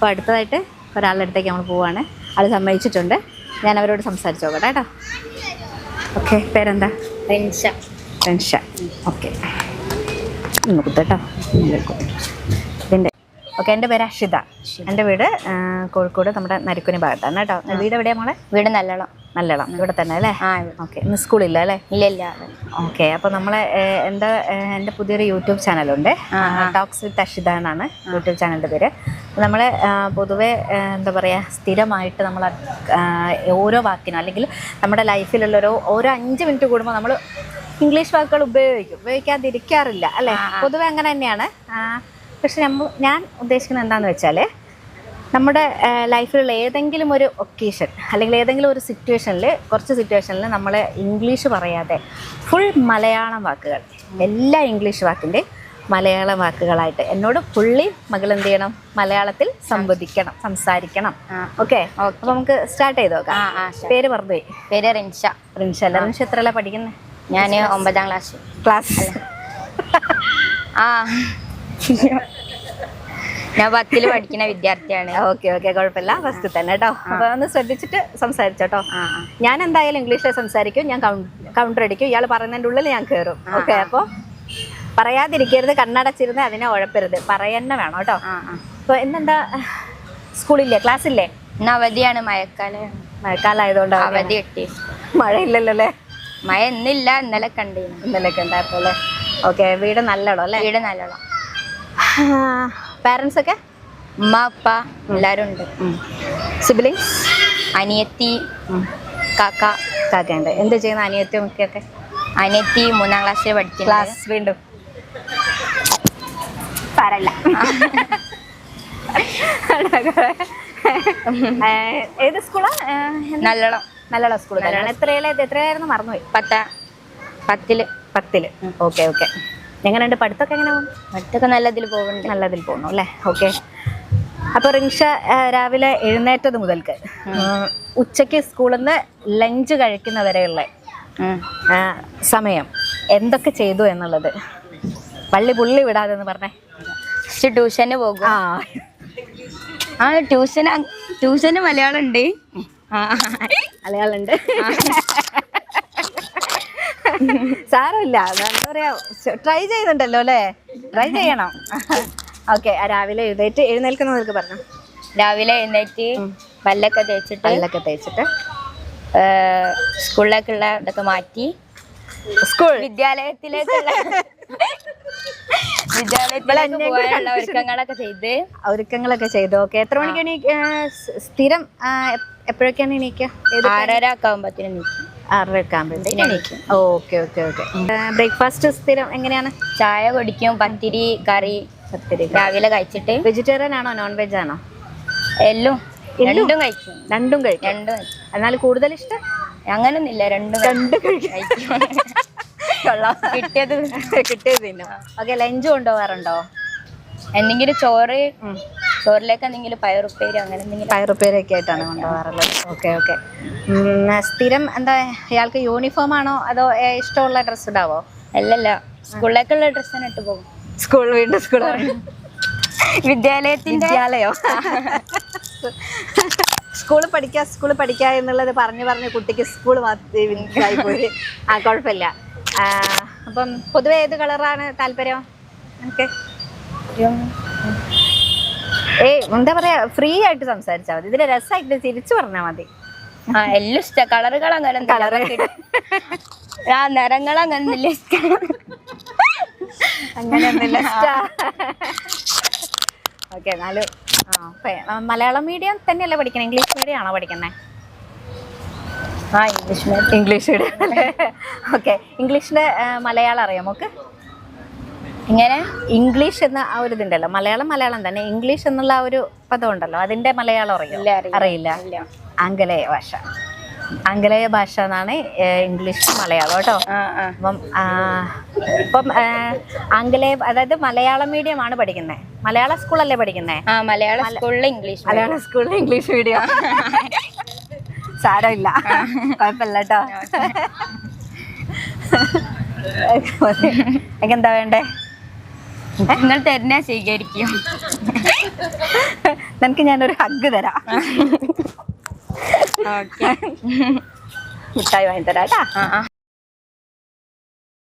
അപ്പോൾ അടുത്തതായിട്ട് ഒരാളുടെ അടുത്തേക്ക് നമ്മൾ പോവാണ്. അത് സമ്മതിച്ചിട്ടുണ്ട്. ഞാൻ അവരോട് സംസാരിച്ചു നോക്കട്ടെ കേട്ടോ. ഓക്കെ പേരെന്താ? റെൻഷ റെൻഷ ഓക്കെ. ഒന്ന് കുത്തട്ടോ ഇതിന്റെ ഓക്കെ എന്റെ പേര് അഷിത എന്റെ വീട് കോഴിക്കോട് നമ്മുടെ നരിക്കുനി ഭാഗത്താണ് കേട്ടോ. വീട് എവിടെയാണ് മോളെ? വീട് നല്ലോണം നല്ലളം ഇവിടെ തന്നെ അല്ലേ? ഓക്കെ. ഇന്ന് സ്കൂളില്ല അല്ലേ? ഇല്ല ഇല്ല ഓക്കെ. അപ്പൊ നമ്മളെ എന്താ എന്റെ പുതിയൊരു യൂട്യൂബ് ചാനലുണ്ട്. ടോക്സ് വിത്ത് അഷിത എന്നാണ് യൂട്യൂബ് ചാനലിന്റെ പേര്. നമ്മളെ പൊതുവെ എന്താ പറയാ സ്ഥിരമായിട്ട് നമ്മൾ ഓരോ വാക്കിനും അല്ലെങ്കിൽ നമ്മുടെ ലൈഫിലുള്ള ഒരു ഓരോ അഞ്ച് മിനിറ്റ് കൂടുമ്പോൾ നമ്മൾ ഇംഗ്ലീഷ് വാക്കുകൾ ഉപയോഗിക്കും. ഉപയോഗിക്കാതിരിക്കാറില്ല അല്ലേ? പൊതുവെ അങ്ങനെ തന്നെയാണ്. പക്ഷെ നമ്മൾ ഞാൻ ഉദ്ദേശിക്കുന്നത് എന്താണെന്ന് വെച്ചാൽ നമ്മുടെ ലൈഫിലുള്ള ഏതെങ്കിലും ഒരു ഒക്കേഷൻ അല്ലെങ്കിൽ ഏതെങ്കിലും ഒരു സിറ്റുവേഷനിൽ കുറച്ച് സിറ്റുവേഷനിൽ നമ്മൾ ഇംഗ്ലീഷ് പറയാതെ ഫുൾ മലയാളം വാക്കുകൾ എല്ലാ ഇംഗ്ലീഷ് വാക്കിന്റെ മലയാള വാക്കുകളായിട്ട് എന്നോട് ഫുള്ളി മകൾ എന്ത് ചെയ്യണം? മലയാളത്തിൽ സംവദിക്കണം സംസാരിക്കണം. ഓക്കെ? അപ്പോൾ നമുക്ക് സ്റ്റാർട്ട് ചെയ്ത് നോക്കാം. പേര് പറഞ്ഞു പേര് റിൻഷ. റിൻഷ അല്ല? റിൻഷ എത്രയല്ല പഠിക്കുന്നത് ഞാൻ ഒമ്പതാം ക്ലാസ്. ക്ലാസ്. ആ. ഞാൻ പത്തിൽ പഠിക്കുന്ന വിദ്യാർത്ഥിയാണ്. ഓക്കെ ഓക്കെ കുഴപ്പമില്ല. ഫസ്റ്റ് തന്നെ കേട്ടോ അപ്പൊ ഒന്ന് ശ്രദ്ധിച്ചിട്ട് സംസാരിച്ചോട്ടോ ഞാൻ എന്തായാലും ഇംഗ്ലീഷിൽ സംസാരിക്കും. ഞാൻ കൗണ്ടർ അടിക്കും. ഇയാൾ പറയുന്നതിന്റെ ഉള്ളിൽ ഞാൻ കയറും ഓക്കെ അപ്പോൾ പറയാതിരിക്കരുത്. കണ്ണടച്ചിരുന്ന് അതിനെ ഉഴപ്പരുത്. പറയന്നെ വേണം കേട്ടോ അപ്പോൾ ഇന്നെന്താ? സ്കൂളില്ലേ? ക്ലാസ്സില്ലേ? ഇന്ന് അവധിയാണ്. മഴക്കാലം മഴക്കാലമായതുകൊണ്ട് അവധി കിട്ടി. മഴയില്ലല്ലോ അല്ലേ മഴ ഇന്നില്ല. ഇന്നലെ കണ്ടിരുന്നു ഇന്നലെയൊക്കെ ഉണ്ടായപ്പോൾ അല്ലേ ഓക്കെ വീട് നല്ലോണം അല്ലേ വീട് നല്ലോണം. പാരൻസ് ഒക്കെ? ഉമ്മ അപ്പ എല്ലാരും ഉണ്ട്. സിബിലിങ്സ് അനിയത്തി കാക്ക കാക്ക ഉണ്ട്. എന്താ ചെയ്യുന്ന അനിയത്തി മുക്കിയൊക്കെ അനിയത്തി മൂന്നാം ക്ലാസ്സിൽ പഠിക്കും ക്ലാസ് വീണ്ടും. പറയല്ല. ഏഹ്, ഏത് സ്കൂളാ? നല്ലോണം നല്ലോണം സ്കൂൾ നല്ലോണം എത്രയിലെ എത്രയായിരുന്നു മറന്നുപോയി? പത്താ പത്തിൽ. പത്തിൽ. Okay okay. എങ്ങനെയുണ്ട് പഠിത്തമൊക്കെ എങ്ങനെ? പോകും പഠിത്തൊക്കെ നല്ലതിൽ പോകുന്നുണ്ട്. നല്ലതിൽ പോകുന്നു അല്ലേ? ഓക്കെ. അപ്പൊ റിൻഷ രാവിലെ എഴുന്നേറ്റത് മുതൽക്ക്. ഉച്ചയ്ക്ക് ഉച്ചയ്ക്ക് സ്കൂളിൽ നിന്ന് ലഞ്ച് കഴിക്കുന്നവരെയുള്ള. സമയം എന്തൊക്കെ ചെയ്തു എന്നുള്ളത്? പള്ളി പുള്ളി വിടാതെ എന്ന് പറഞ്ഞേ ട്യൂഷന് പോകും. ആ. ആ ട്യൂഷൻ ട്യൂഷന് മലയാളം ഉണ്ട് മലയാളം മലയാളുണ്ട് സാരമില്ല. എന്താ പറയാ ട്രൈ ചെയ്യുന്നുണ്ടല്ലോ അല്ലേ? ട്രൈ ചെയ്യണം. ഓക്കെ രാവിലെ എഴുന്നേറ്റ് എഴുന്നേൽക്കുന്ന പറഞ്ഞു? രാവിലെ എഴുന്നേറ്റ് പല്ലൊക്കെ തേച്ചിട്ട് പല്ലൊക്കെ തേച്ചിട്ട്. സ്കൂളിലേക്കുള്ള ഇതൊക്കെ മാറ്റി സ്കൂൾ? വിദ്യാലയത്തിലേക്കുള്ള ഒരുക്കങ്ങളൊക്കെ ചെയ്ത്. ഒരുക്കങ്ങളൊക്കെ ചെയ്തു. ഓക്കെ എത്ര മണിക്കാണ് സ്ഥിരം എപ്പോഴൊക്കെയാണ് എണീക്കുക ആറര ഒക്കെ ആകുമ്പോഴത്തേനും ആറരയൊക്കെ ആകുമ്പോഴത്തേക്ക് എണീക്കും. Okay okay okay. ബ്രേക്ക്ഫാസ്റ്റ് സ്ഥിരം എങ്ങനെയാണ്? ചായ കുടിക്കും പത്തിരി കറി പത്തിരി രാവിലെ കഴിച്ചിട്ട്. വെജിറ്റേറിയൻ ആണോ നോൺ വെജ് ആണോ? എല്ലും. രണ്ടും കഴിക്കും. രണ്ടും കഴിക്കും. രണ്ടും എന്നാൽ കൂടുതൽ ഇഷ്ടം? അങ്ങനൊന്നുമില്ല രണ്ടും രണ്ടും കഴിക്കും. കൊള്ളാം. കിട്ടിയത് കിട്ടിയത് തിന്നും. ഓക്കെ ലഞ്ച് കൊണ്ടുപോകാറുണ്ടോ? എന്തെങ്കിലും ചോറ് ചോറിലേക്ക് എന്തെങ്കിലും പയറുപ്പേര് അങ്ങനെ എന്തെങ്കിലും പയറുപ്പേരൊക്കെ ആയിട്ടാണ് കൊണ്ടുപോകാറുള്ളത്. Okay okay. സ്ഥിരം എന്താ ഇയാൾക്ക് യൂണിഫോം ആണോ അതോ ഇഷ്ടമുള്ള ഡ്രസ്സ് ഇടാവോ? അല്ലല്ല സ്കൂളിലേക്കുള്ള ഡ്രസ്സ് തന്നെ ഇട്ട് പോകും. സ്കൂൾ വീണ്ടും സ്കൂൾ വിദ്യാലയത്തിന്റെ വിദ്യാലയോ? സ്കൂളിൽ പഠിക്കുക സ്കൂളിൽ പഠിക്കുക എന്നുള്ളത് പറഞ്ഞു പറഞ്ഞ് കുട്ടിക്ക് സ്കൂൾ മാത്രമായി പോയി. ആ കുഴപ്പമില്ല. അപ്പം പൊതുവെ ഏത് കളറാണ് താല്പര്യം? എനിക്ക് ഏയ് എന്താ പറയാ ഫ്രീ ആയിട്ട് സംസാരിച്ചാ മതി. ഇതിന്റെ രസമായിട്ട് തിരിച്ചു പറഞ്ഞാ മതി. ആ എല്ലാം ഇഷ്ട. കളറുകൾ അങ്ങനെ. ആ നിറങ്ങൾ അങ്ങനെ ഇഷ്ടം. അങ്ങനെയൊന്നുമില്ല ഓക്കെ എന്നാലും മലയാളം മീഡിയം തന്നെയല്ലേ പഠിക്കുന്നത് ഇംഗ്ലീഷ് മീഡിയം ആണോ പഠിക്കുന്നത് ആ English medium English medium okay ഇംഗ്ലീഷിലെ മലയാളം അറിയാം നമുക്ക്? ഇങ്ങനെ ഇംഗ്ലീഷ് എന്ന ആ ഒരു ഇതുണ്ടല്ലോ. മലയാളം മലയാളം തന്നെ. ഇംഗ്ലീഷ് എന്നുള്ള ആ ഒരു പദം ഉണ്ടല്ലോ. അതിന്റെ മലയാളം അറിയോ? അറിയില്ല. അറിയില്ല. ആംഗലേയ ഭാഷ. ആംഗലേയ ഭാഷ എന്നാണ് ഇംഗ്ലീഷ് മലയാളം കേട്ടോ. അപ്പം ഇപ്പം ആംഗലേയ അതായത് മലയാളം മീഡിയം ആണ് പഠിക്കുന്നത് മലയാള സ്കൂളല്ലേ പഠിക്കുന്നത് മലയാള സ്കൂളിൽ ഇംഗ്ലീഷ്. മലയാള സ്കൂളിൽ ഇംഗ്ലീഷ് മീഡിയം സാരമില്ല. കുഴപ്പമില്ല കേട്ടോ. എന്താ വേണ്ടേ? നിങ്ങൾ തരുന്ന സ്വീകരിക്കും. നിനക്ക് ഞാനൊരു ഹഗ് തരാം. ഓക്കെ. മിഠായി വാങ്ങി തരാം കേട്ടാ.